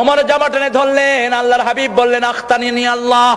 ওমর জামা টেনে ধরলেন, আল্লাহর হাবিব বললেন, আখতানি আল্লাহ।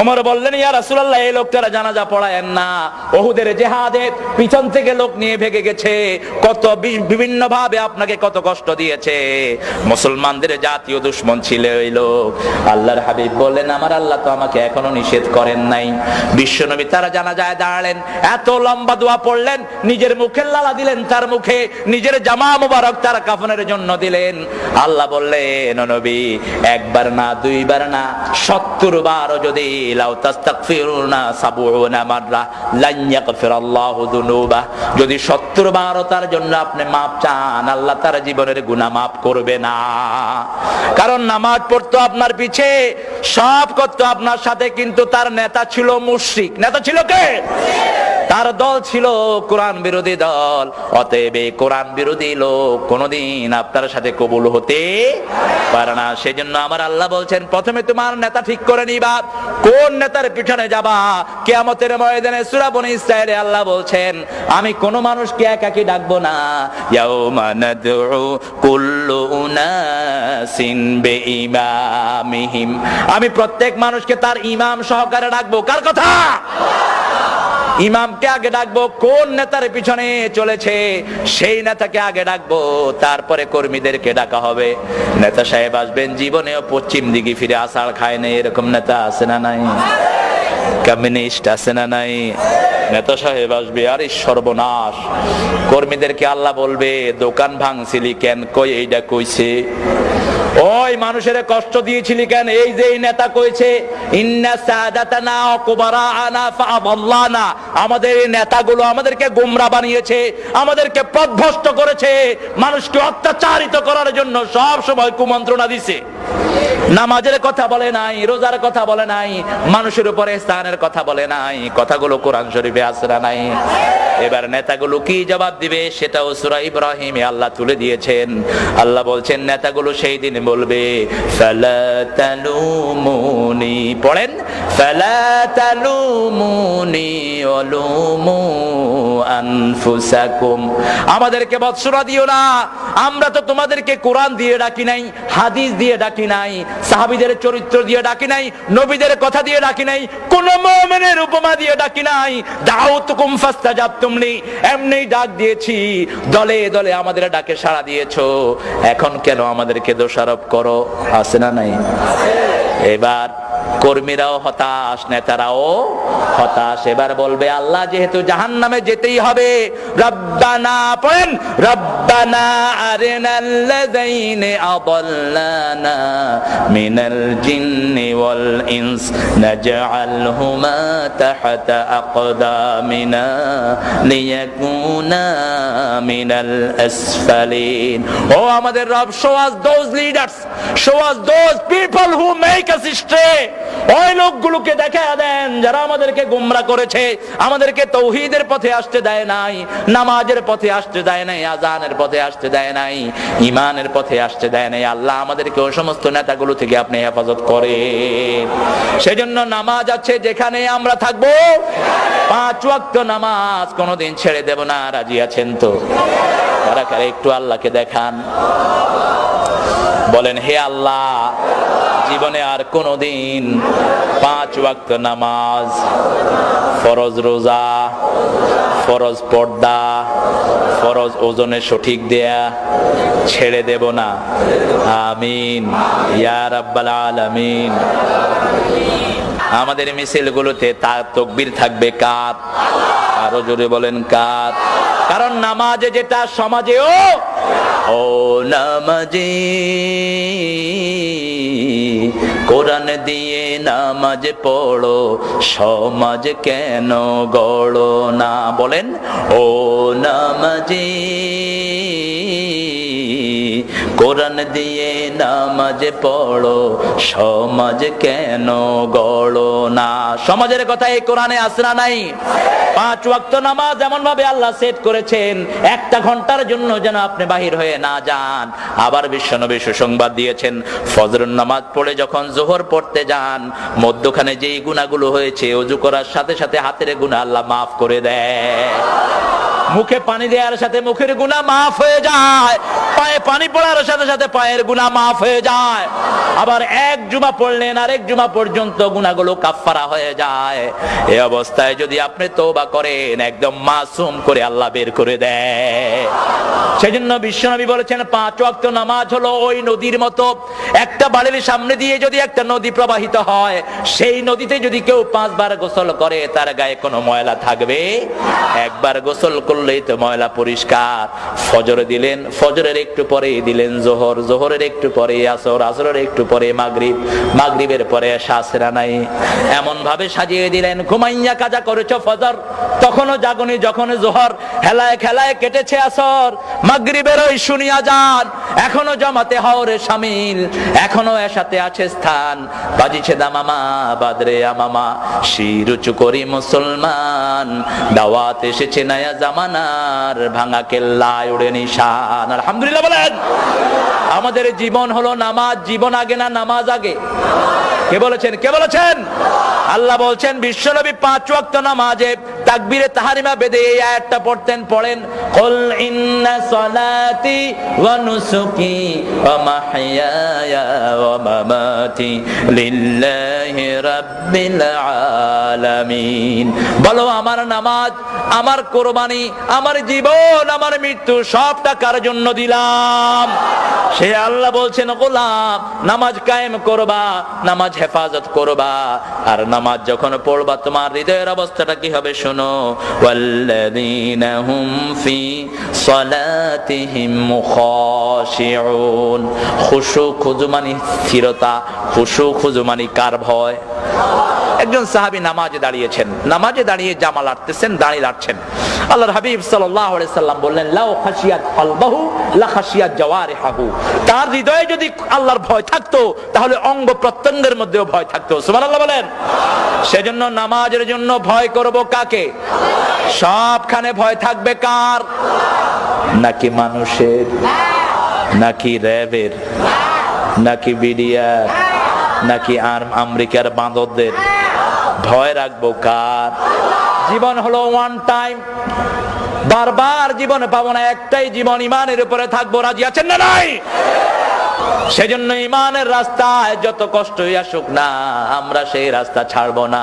ওমর বললেন, ইয়া রাসূলুল্লাহ, এই লোকটারা জানাজা পড়ায়েন না। ওহুদের জেহাদে পিছন থেকে লোক নিয়ে ভেগে গেছে। কত বিভিন্ন ভাবে আপনাকে কত কষ্ট দিয়েছে। মুসলমানদের জাতীয় দুশ্মন ছিল এই লোক। আল্লাহর হাবিব বললেন, আমার আল্লাহ তো আমাকে এখনও নিষেধ করেন নাই। বিশ্বনবী তারা জানাজায় দাঁড়ালেন। এত লম্বা দোয়া পড়লেন, নিজের মুখের লালা দিলেন তার মুখে, নিজের জামা মুবারক তার কাফনের জন্য দিলেন। আল্লাহ বললেন "ও নবী, একবার না, দুইবার না, সত্তর বারও যদি যদি সত্তর বারও তার জন্য আপনি মাপ চান, আল্লাহ তার জীবনের গুনাহ মাফ করবে না। কারণ নামাজ পড়তো আপনার পিছে, সব করতো আপনার সাথে, কিন্তু তার নেতা ছিল মুশরিক। নেতা ছিল কে? তার দল ছিল কোরআন বিরোধী দল। অতএব এই কোরআন বিরোধী লোক কোনোদিন আপনার সাথে কবুল হতে পারে না। সেজন্য আমার আল্লাহ বলছেন, প্রথমে তোমার নেতা ঠিক করে নিবা। কোন নেতার পিছনে যাবা? কেয়ামতের ময়দানে সূরা বনি ইসরাইলে আল্লাহ বলছেন, আমি কোন মানুষকে একাকি ডাকবো না? ইয়াউমা নাদউ কুল্লু উনাসিন বিইমামিহিম। আমি প্রত্যেক মানুষকে তার ইমাম সহকারে ডাকবো। কার কথা? ইমামকে আগে ডাকবো, কোন নেতার পিছনে চলেছে? সেই নেতাকে আগে ডাকবো, তারপরে কর্মীদেরকে ডাকা হবে। নেতা সাহেব আসবেন, জীবনেও পশ্চিম দিকে ফিরে আষাঢ় খায় না এরকম নেতা আছে না নাই? কমিউনিস্ট আছে না নাই? নেতা সাহেব আসবে, আরে সর্বনাশ। কর্মীদেরকে আল্লাহ বলবে, দোকান ভাঙছিলি কেন? কই এইটা কইছে? ওই মানুষের কষ্ট দিয়েছিলি কেন? এই যে নেতা কইছে ফাআদাল্লানা। আমাদের এই নেতাগুলো আমাদেরকে গুমরা বানিয়েছে, আমাদেরকে পথভ্রষ্ট করেছে, মানুষকে অত্যাচারিত করার জন্য সব সময় কুমন্ত্রণা দিছে। নামাজের কথা বলে নাই, রোজার কথা বলে নাই, মানুষের উপরে স্থানের কথা বলে নাই, কথাগুলো কোরআন শরীফে না নাই? এবার নেতাগুলো কি জবাব দিবে সেটাও সূরা ইব্রাহিমে আল্লাহ তুলে দিয়েছেন। আল্লাহ বলছেন, নেতাগুলো সেই দিন বলবে পড়েন আমাদেরকে বৎসরা দিও না। আমরা তো তোমাদেরকে কোরআন দিয়ে ডাকি নাই, হাদিস দিয়ে ডাকি নাই, সাহাবীদের চরিত্র দিয়ে ডাকি নাই, নবীদের কথা দিয়ে ডাকি নাই, কোন মুমিনের উপমা দিয়ে ডাকি নাই। দাউতুকুম ফাস্তাজাবতুমনি এমনি ডাক দিয়েছি, দলে দলে আমাদের ডাকে সাড়া দিয়েছ। এখন কেন আমাদেরকে দোষারোপ করো? আছে না নাই? এবার কর্মীরাও হতাশ, নেতারাও হতাশ। এবার বলবে, আল্লাহ যেহেতু জাহান নামে যেতেই হবে, রব্বানা পড়েন, রব্বানা আরিনাল্লাযাইনি আদাল্লানা মিনাল জিন্নি ওয়াল ইনস, নাজআলহুমা তাহতা আকদামিনা লিয়াকুনা মিনাল আসফালিন। ও আমাদের রব, show us those leaders, show us those people who make us stray ওই লোকগুলোকে দেখা দেন, যারা আমাদেরকে গুমরা করেছে, আমাদেরকে তৌহিদের পথে আসতে দেয় নাই, নামাজের পথে আসতে দেয় নাই আজানের পথে আসতে দেয় নাই ইমানের পথে আসতে দেয় নাই। আল্লাহ আমাদেরকে ওই সমস্ত নেতাগুলো থেকে আপনি হেফাজত করেন। সেজন্য নামাজ আছে যেখানে আমরা থাকব। পাঁচ ওয়াক্ত নামাজ কোনোদিন ছেড়ে দেব না, রাজি আছেন তো? কারা কারা একটু আল্লাহকে দেখান। বলেন, হে আল্লাহ জীবনে আর কোনোদিন পাঁচ ওয়াক্ত নামাজ, ফরজ রোজা, ফরজ পর্দা, ফরজ ওজনে সঠিক দেয়া ছেড়ে দেব না। আমিন, ইয়া রাব্বাল আলামিন। আমাদের মিছিলগুলোতে তার তকবির থাকবে কাত। আরও জোরে বলেন কাত। কারণ নামাজে যেটা সমাজেও, ও নামাজি কোরআন দিয়ে নামাজ পড়ো সমাজ কেন গড়ো না? বলেন ও নামাজি কোরআন দিয়ে নামাজ পড়ো, সমাজ কেন গড়ো না? সমাজের কথা এই কোরআনে আসরা নাই? পাঁচ ওয়াক্ত নামাজ এমন ভাবে আল্লাহ সেট করেছেন, একটা ঘণ্টার জন্য যেন আপনি বাহির হয়ে না যান। আবার বিশ্বনবী সুসংবাদ দিয়েছেন ফজরুন নামাজ পড়ে যখন জোহর পড়তে যান, মধ্যখানে যেই গুণাগুলো হয়েছে, অজু করার সাথে সাথে হাতের গুণা আল্লাহ মাফ করে দেয়। মুখে পানি দেওয়ার সাথে মুখের গুণা মাফ হয়ে যায়। পায়ে পানি পড়ার সাথে সাথে পায়ের গুণা মাফ হয়ে যায়। আবার এক জুমা পড়লেন, আরেক জুমা পর্যন্ত গুণাগুলো কাফফারা হয়ে যায়। এই অবস্থায় যদি আপনি তওবা করেন, একদম মাসুম করে আল্লাহ বের করে দেয়। সেজন্য বিশ্বনবী বলেছেন, পাঁচ ওয়াক্ত নামাজ হলো ওই নদীর মতো। একটা বাড়ির সামনে দিয়ে যদি একটা নদী প্রবাহিত হয়, সেই নদীতে যদি কেউ পাঁচবার গোসল করে, তার গায়ে কোনো ময়লা থাকবে? একবার গোসল করলেই তো ময়লা পরিষ্কার। ফজরে দিলেন, ফজরের একটু পরে দিলেন জোহর। জোহরের একটু পরে আসর, আসরের একটু পরে মাগরিব। মাগরিবের পরে শাসরা নাই। এমন ভাবে সাজিয়ে দিলেন, ঘুমাইয়া কাজা করেছ ফজর। তখনও জাগনি যখন জোহর, হেলায় খেলায় কেটেছে আসর। মাগরিবের ওই শুনিয়া যান, এখনও জমাতে হওরে সামিল। এখনও এসাতে আছে স্থান। বাজিছে দামামা বাদরে আমামা শির উঁচু করি মুসলমান। দাওয়াত এসেছে নয়া জামানার, ভাঙা কেল্লায় উড়ে নিশান। আলহামদুলিল্লাহ। বলেন। আমাদের জীবন হলো নামাজ, জীবন আগে না নামাজ আগে? কে বলেছেন? কে বলেছেন? আল্লাহ বলছেন, বিশ্বনবী পাঁচ ওয়াক্ত নামাজে তাকবীরে তাহারিমা বেদে এই আয়াতটা পড়তেন, পড়েন, কুল ইন্না সলাতি ওয়া নুসুকি ওয়া মাহইয়ায়া ওয়া মামাতি লিল্লাহি রাব্বিল আলামিন। বলো, আমার নামাজ, আমার কোরবানি, আমার জীবন, আমার মৃত্যু সবটা কার জন্য দিলাম? সে আল্লাহ বলছেন, গোলাম, নামাজ কায়েম করবা, নামাজ হেফাজত করবা। আর নামাজ যখন পড়বা, তোমার হৃদয়ের অবস্থাটা কি হবে শোনো? খুশু খুজু মানে স্থিরতা, খুশু খুজু মানে কার ভয়? একজন সাহাবী নামাজে দাঁড়িয়েছেন, নামাজে দাঁড়িয়ে জামা লাটতেছেন দাঁড়িয়ে লাটছেন আল্লাহর হাবিব সাল্লাল্লাহু আলাইহি সাল্লাম বললেন, লাউ খাশিয়াত কলবাহু, লা খাশিয়াত জাওয়ারিহাহু। তার হৃদয়ে যদি আল্লাহর ভয় থাকতো, তাহলে অঙ্গ প্রত্যঙ্গের মধ্যেও ভয় থাকতো। সুবহানাল্লাহ বলেন। সেজন্য নামাজের জন্য ভয় করব কাকে? সবখানে ভয় থাকবে কার? নাকি মানুষের? নাকি র্যাবের? নাকি বিডিআর? নাকি আর আমেরিকার বাঁদরদের? ভয় রাখব কার? জীবন হলো ওয়ান টাইম বারবার জীবনে পাবো না একটাই জীবন ইমানের উপরে থাকব, রাজি আছেন না নাই? সেজন্য ইমানের রাস্তায় যত কষ্টই আসুক না, আমরা সেই রাস্তা ছাড়বো না।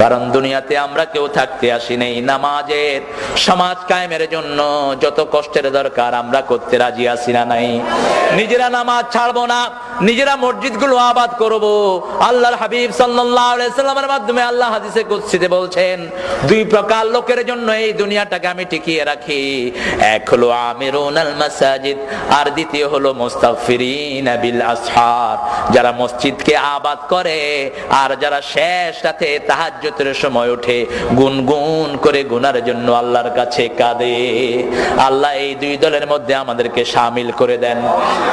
কারণ দুনিয়াতে আমরা কেউ থাকতে আসি নেই। নামাজের সমাজ কায়েমের জন্য যত কষ্টের দরকার, আমরা করতে রাজি আসি না নাই। নিজেরা নামাজ ছাড়বো না। নিজেরা মসজিদগুলো আবাদ করব। আল্লাহর হাবিব সাল্লামের মাধ্যমে আল্লাহ হাদিসে কুৎসিতে বলছেন, দুই প্রকার লোকের জন্য এই দুনিয়াটাকে আমি টিকিয়ে রাখি। এক হলো আমিরুন আল মাসাজিদ, আর দ্বিতীয় হলো মুস্তাগফিরিন বিল আসহার। যারা মসজিদকে আবাদ করে, আর যারা শেষ রাতে তাহাজ্জুদের সময় উঠে গুনগুন করে গুনার জন্য আল্লাহর কাছে কাঁদে। আল্লাহ এই দুই দলের মধ্যে আমাদেরকে সামিল করে দেন।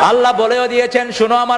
আল্লাহ বলেও দিয়েছেন, শুনো আমার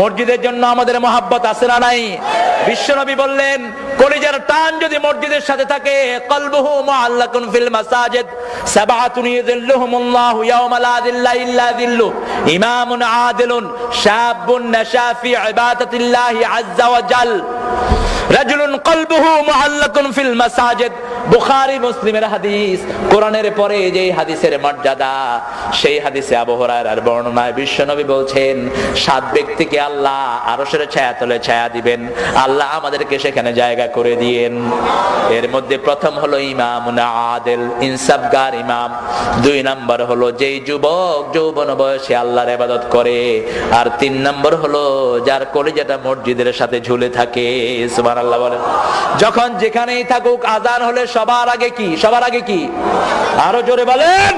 মসজিদের জন্য আমাদের মহাব্বত আছে না নাই? বিশ্বনবী বললেন, কলিজার টান যদি মসজিদের সাথে থাকে, কলবুহু মুআল্লাকুন ফিল মাসাজিদ, সাবাতুন ইযিল্লুহুমুল্লাহু ইয়াওমা লা ইল্লা যিল্লু, ইমামুন আদিলুন, শাবুন নাশা ফি ইবাদাতিল্লাহি আযজা ওয়া জাল। রাজুলুন কলবুহু মুআল্লাকুন ফিল মাসাজিদ বুখারী, মুসলিমের হাদিস। কোরআনের পরে যে হাদিসের মর্যাদা, সেই হাদিসে আবু হুরায়রার বর্ণনায় বিশ্বনবী বলছেন, সাত ব্যক্তিকে আল্লাহ আরশের ছায়া তলে ছায়া দিবেন। আল্লাহ আমাদেরকে সেখানে জায়গা করে দিয়েন। এর মধ্যে প্রথম হলো ইমাম আদেল, ইনসাফগার ইমাম। দুই নাম্বার হলো যেই যুবক যৌবন বয়সে আল্লাহর ইবাদত করে। আর তিন নম্বর হলো যার কলিজাটা মসজিদের সাথে ঝুলে থাকে। সুবহানাল্লাহ বলেন। যখন যেখানেই থাকুক, আজান হলে সবার আগে কি? সবার আগে কি? আরও জোরে বলেন।